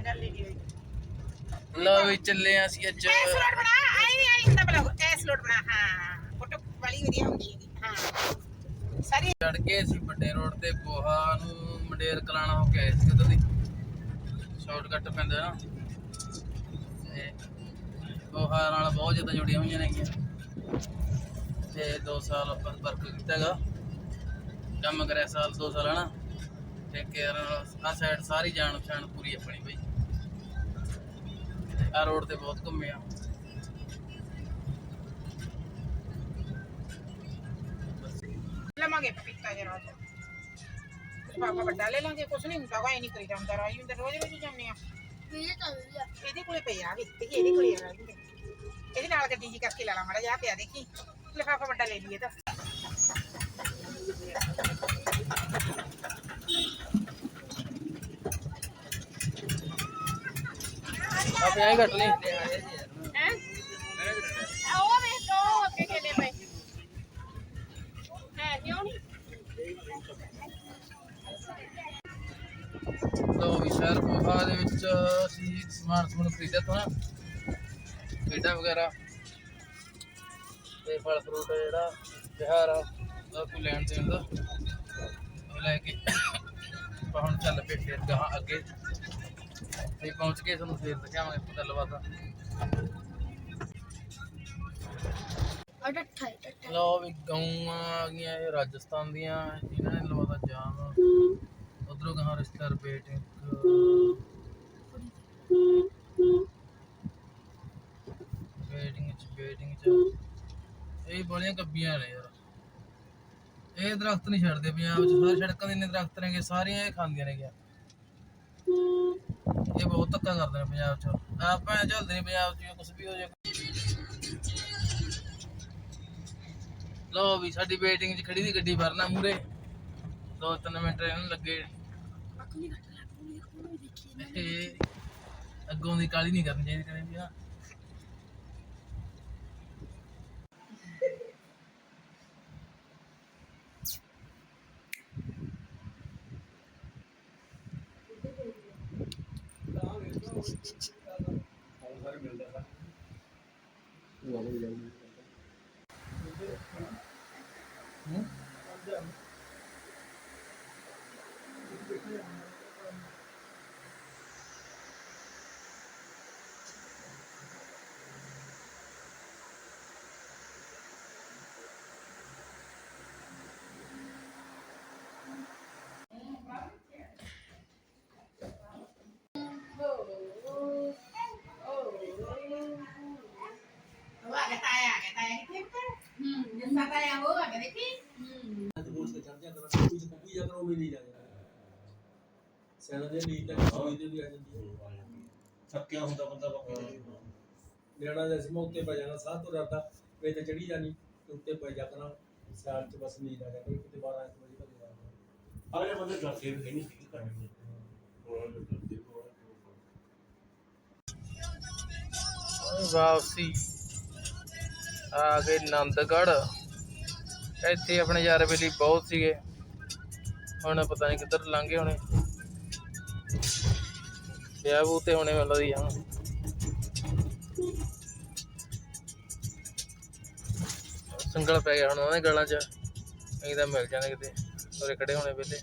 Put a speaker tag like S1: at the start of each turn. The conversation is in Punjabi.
S1: ਨਹੀਂ
S2: ਲਓ ਵੀ ਚੱਲੇ ਆ ਅਸੀਂ ਅੱਜ।
S1: ਐਸ ਲੋਟ ਬਣਾ ਆਈ ਆਈ ਹੁੰਦਾ ਬਲੌਗ ਐਸ ਲੋਟ ਬਣਾ ਹਾਂ। ਫੋਟੋ ਬੜੀ ਵਧੀਆ ਹੁੰਦੀ ਹੈ ਹਾਂ। ਸਾਰੀ
S2: ਚੜ ਕੇ ਅਸੀਂ ਵੱਡੇ ਰੋਡ ਤੇ ਬੋਹਾ ਨੂੰ ਮੰਡੇਰ ਕਲਾਣਾ ਹੋ ਕੇ ਆਏ ਸੀ ਦੀ। ਸ਼ਾਰਟਕਟ ਪੈਂਦਾ ਨਾ। ਤੇ ਬੋਹਾ ਨਾਲ ਬਹੁਤ ਜ਼ਿਆਦਾ ਜੁੜੀਆਂ ਹੋਈਆਂ ਨੇਗੀਆਂ ਤੇ 2 ਸਾਲ ਆਪਾਂ ਵਰਕ ਕੀਤਾ ਹੈਗਾ। ਕੰਮ ਕਰਿਆ ਸਾਲ 2 ਸਾਲ ਹਨਾ। ਤੇ ਕੇਅਰ ਆ ਸਾਈਡ ਸਾਰੀ ਜਾਣ ਪਛਾਣ ਪੂਰੀ ਆਪਣੀ ਬਈ। ਆ ਰੋਡ ਤੇ ਬਹੁਤ ਘੁੰਮੇ ਆ
S1: ਲਵਾਂਗੇ ਪਪੀਤਾ ਜਰਾ ਪਾਪਾ ਵੱਡਾ ਲੈ ਲਾਂਗੇ ਕੁਛ ਨਹੀਂ ਹੁੰਦਾ ਵਾ ਇਹ ਨਹੀਂ ਕਰੀ ਜਾਂਦਾ ਰਾਈ ਹੁੰਦੇ ਰੋਜ਼ ਰੋਜ਼ ਜਾਂਦੇ ਆ ਇਹਦੇ ਕੋਲੇ ਪਈ ਆ ਵੀ ਦੇਖੀ ਇਹਦੇ ਕੋਲੇ ਆ ਰਾਈ ਇਹਦੇ ਨਾਲ ਗੱਡੀ ਜੀ ਕਰਕੇ ਲਾ ਲਾ ਮਾੜਾ ਜਿਹਾ ਪਿਆ ਦੇਖੀ ਲਿਫਾਫਾ ਵੱਡਾ ਲੈ ਲਈਏ ਤਾਂ
S2: ਆਪੇ ਆਏ ਘੱਟ ਲਈ
S1: ਹੈ ਉਹ ਵੇ ਦੋ ਅੱਗੇ ਕਿੰਨੇ ਪਏ ਹੈ ਕਿਉਂ ਨਹੀਂ।
S2: ਲੋ ਵੀ ਸ਼ਹਿਰ ਪੋਹਾ ਦੇ ਵਿੱਚ ਅਸੀਂ ਸਮਾਨ ਸਮੂਨ ਖਰੀਦਿਆ ਤੋਂ ਨਾ। ਖੇਡਾਂ ਵਗੈਰਾ ਤੇ ਫਲ ਫਰੂਟ ਜਿਹੜਾ ਬਿਹਾਰ ਆ ਉਹ ਕੋਈ ਲੈਣ ਦੇਣ ਦਾ। ਲੈ ਕੇ ਆਪਾਂ ਹੁਣ ਚੱਲ ਪਏ ਫਿਰ ਗਾਹਾਂ ਅੱਗੇ। ਤੇ ਪਹੁੰਚ ਕੇ ਤੁਹਾਨੂੰ ਫੇਰ ਦਿਖਾਵਾਂਗੇ ਗੱਲਬਾਤ। ਲੋ ਵੀ ਗਊਆਂ ਆ ਗਈਆਂ ਇਹ ਰਾਜਸਥਾਨ ਦੀਆਂ ਇਹਨਾਂ ਨੇ ਲਵਾਦਾ ਜਾਮ। ਉਧਰੋਂ ਗਾਹਾਂ ਰਿਸ਼ਤੇਦਾਰ ਬੇਟੇ ਵੇਟਿੰਗ ਚ ਵੇਟਿੰਗ ਚ। ਇਹ ਬੜੀਆਂ ਕੱਬੀਆਂ ਨੇ ਯਾਰ। ਇਹ ਦਰਖਤ ਨਹੀਂ ਛੱਡਦੇ ਪੰਜਾਬ ਚ ਹਰ ਸੜਕਾਂ ਦੇ ਇੰਨੇ ਦਰਖਤ ਨੇਗੇ ਸਾਰੀਆਂ ਇਹ ਖਾਂਦੀਆਂ ਨੇ ਗਿਆ ਇਹ ਬਹੁਤ ਧੱਕਾ ਕਰਦੇ ਨੇ ਪੰਜਾਬ ਚ। ਆਪਾਂ ਚੱਲਦੇ ਨਹੀਂ ਪੰਜਾਬ ਚ ਕੁਝ ਵੀ ਹੋ ਜਾਏ ਲੋ ਵੀ ਸਾਡੀ ਵੇਟਿੰਗ 'ਚ ਖੜੀ ਦੀ ਗੱਡੀ ਭਰਨਾ ਮੂਰੇ ਦੋ ਤਿੰਨ ਮਿੰਟ ਇਹਨਾਂ ਲੱਗੇ। ਅੱਗੋਂ ਦੀ ਕਾਲੀ ਨਹੀਂ ਕਰਨੀ ਚਾਹੀਦੀ ਕਦੇ ਵੀ ਨਾ ਹੂੰ?
S1: ਉਹ ਆ ਗਿਆ ਤਾਇਆ ਆ ਗਿਆ ਤਾਇਆ ਕਿੱਥੇ ਪੁੱਤ ਹੂੰ ਜਿੰਦਾ ਤਾਇਆ ਉਹ ਆ ਗਿਆ ਦੇਖੀ।
S3: ਥੱਕਿਆ ਹੁੰਦਾ ਬੰਦਾ ਬਾਕੀ
S4: ਨਿਆਣਾ ਜਿਹਾ ਸੀ ਮੈਂ ਉੱਤੇ ਪੈ ਜਾਣਾ ਸਾਹ ਤੋਂ ਡਰਦਾ ਵੇ ਤੇ ਚੜੀ ਜਾਣੀ ਤੇ ਉੱਤੇ ਪੈ ਜਾ ਕਰਾਂ ਸਿਆਲ ਚ ਬਸ ਨੀਂਦ ਆ ਜਾ ਕਰੀ ਕਿਤੇ 12 ਇੱਕ ਵਜੇ ਘਰੇ ਜਾਣਾ
S3: ਅਗਲੇ ਬੰਦੇ ਡਰਦੇ ਵੀ ਨਹੀਂ ਸੀ ਕਰਨੀ ਉਹਨਾਂ। ਨੂੰ ਡਰਦੇ ਬਹੁਤ
S2: ਵਾਪਸੀ ਆ ਗਏ ਆਨੰਦਗੜ੍ਹ ਇੱਥੇ ਆਪਣੇ ਯਾਰ ਬੇਲੀ ਬਹੁਤ ਸੀਗੇ। ਹੁਣ ਪਤਾ ਨਹੀਂ ਕਿੱਧਰ ਲੰਘੇ ਹੋਣੇ। ਵਿਆਹ ਵੂ ਤੇ ਹੋਣੇ ਮਿਲਦਾ ਦੀ ਹਾਂ ਸੰਗਲ ਪੈ ਗਿਆ ਹੁਣ ਉਹਨਾਂ ਦੇ ਗਲਾਂ 'ਚ। ਅਸੀਂ ਤਾਂ ਮਿਲ ਜਾਣੇ ਕਿਤੇ। ਉਰੇ ਖੜੇ ਹੋਣੇ ਵੇਲੇ